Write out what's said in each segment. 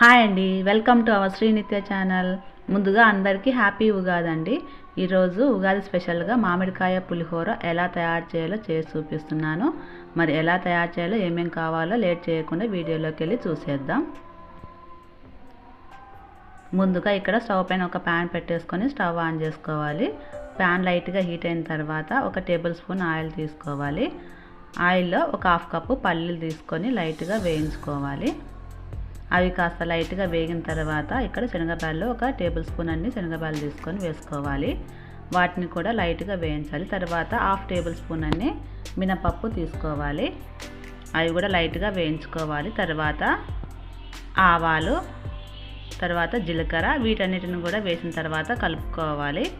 Hi అండి welcome to our Srinitya channel ముందుగా అందరికీ హ్యాపీ ఉగాది అండి ఈరోజు ఉగాది స్పెషల్గా మామిడికాయ పులిహోర ఎలా తయారు చేయాలో చేసి చూపిస్తున్నాను. మరి ఎలా తయారు చేయాలో ఏమేం కావాలో లేట్ చేయకుండా వీడియోలోకి వెళ్ళి చూసేద్దాం. ముందుగా ఇక్కడ స్టవ్ పైన ఒక ప్యాన్ పెట్టేసుకొని స్టవ్ ఆన్ చేసుకోవాలి. ప్యాన్ లైట్గా హీట్ అయిన తర్వాత ఒక టేబుల్ స్పూన్ ఆయిల్ తీసుకోవాలి. ఆయిల్లో ఒక హాఫ్ కప్పు పల్లీలు తీసుకొని లైట్గా వేయించుకోవాలి. అవి కాస్త లైట్గా వేగిన తర్వాత ఇక్కడ శనగపాయలు ఒక టేబుల్ స్పూన్ అన్ని శనగపాయలు తీసుకొని వేసుకోవాలి. వాటిని కూడా లైట్గా వేయించాలి. తర్వాత హాఫ్ టేబుల్ స్పూన్ అన్ని మినపప్పు తీసుకోవాలి. అవి కూడా లైట్గా వేయించుకోవాలి. తర్వాత ఆవాలు తర్వాత జీలకర్ర వీటన్నిటిని కూడా వేసిన తర్వాత కలుపుకోవాలి.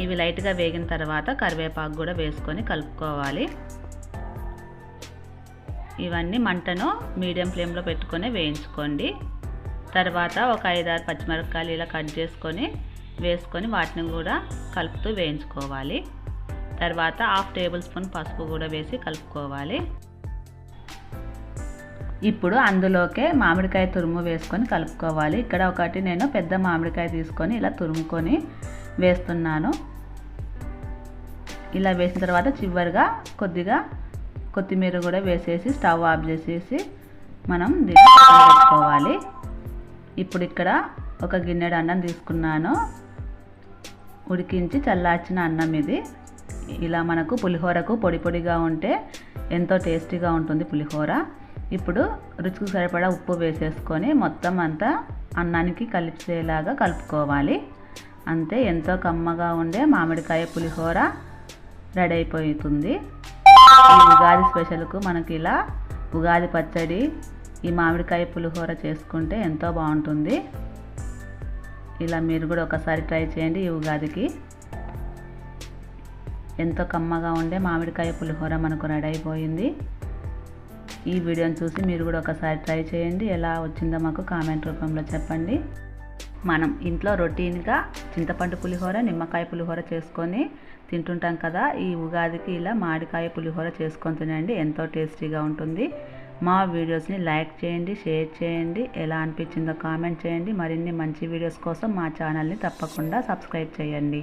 ఇవి లైట్గా వేగిన తర్వాత కరివేపాకు కూడా వేసుకొని కలుపుకోవాలి. ఇవన్నీ మంటను మీడియం ఫ్లేమ్లో పెట్టుకొని వేయించుకోండి. తర్వాత ఒక ఐదారు పచ్చిమిరపకాయలు ఇలా కట్ చేసుకొని వేసుకొని వాటిని కూడా కలుపుతూ వేయించుకోవాలి. తర్వాత హాఫ్ టేబుల్ స్పూన్ పసుపు కూడా వేసి కలుపుకోవాలి. ఇప్పుడు అందులోకే మామిడికాయ తురుము వేసుకొని కలుపుకోవాలి. ఇక్కడ ఒకటి నేను పెద్ద మామిడికాయ తీసుకొని ఇలా తురుముకొని వేస్తున్నాను. ఇలా వేసిన తర్వాత చివరిగా కొద్దిగా కొత్తిమీర కూడా వేసేసి స్టవ్ ఆఫ్ చేసేసి మనం దీన్ని పెట్టుకోవాలి. ఇప్పుడు ఇక్కడ ఒక గిన్నెడు అన్నం తీసుకున్నాను. ఉడికించి చల్లార్చిన అన్నం ఇది. ఇలా మనకు పులిహోరకు పొడి పొడిగా ఉంటే ఎంతో టేస్టీగా ఉంటుంది పులిహోర. ఇప్పుడు రుచికి సరిపడా ఉప్పు వేసేసుకొని మొత్తం అంతా అన్నానికి కలిపేలాగా కలుపుకోవాలి. అంతే ఎంతో కమ్మగా ఉండే మామిడికాయ పులిహోర రెడీ అయిపోతుంది. ఈ ఉగాది స్పెషల్కు మనకి ఇలా ఉగాది పచ్చడి ఈ మామిడికాయ పులిహోర చేసుకుంటే ఎంతో బాగుంటుంది. ఇలా మీరు కూడా ఒకసారి ట్రై చేయండి ఈ ఉగాదికి. ఎంతో కమ్మగా ఉండే మామిడికాయ పులిహోర మనకు రెడీ అయిపోయింది. ఈ వీడియోని చూసి మీరు కూడా ఒకసారి ట్రై చేయండి. ఎలా వచ్చిందో మాకు కామెంట్ రూపంలో చెప్పండి. మనం ఇంట్లో రొటీన్గా చింతపండు పులిహోర నిమ్మకాయ పులిహోర చేసుకొని తింటుంటాం కదా ఈ ఉగాదికి ఇలా మామిడికాయ పులిహోర చేసుకొని తినండి ఎంతో టేస్టీగా ఉంటుంది. మా వీడియోస్ని లైక్ చేయండి షేర్ చేయండి ఎలా అనిపించిందో కామెంట్ చేయండి. మరిన్ని మంచి వీడియోస్ కోసం మా ఛానల్ని తప్పకుండా సబ్స్క్రైబ్ చేయండి.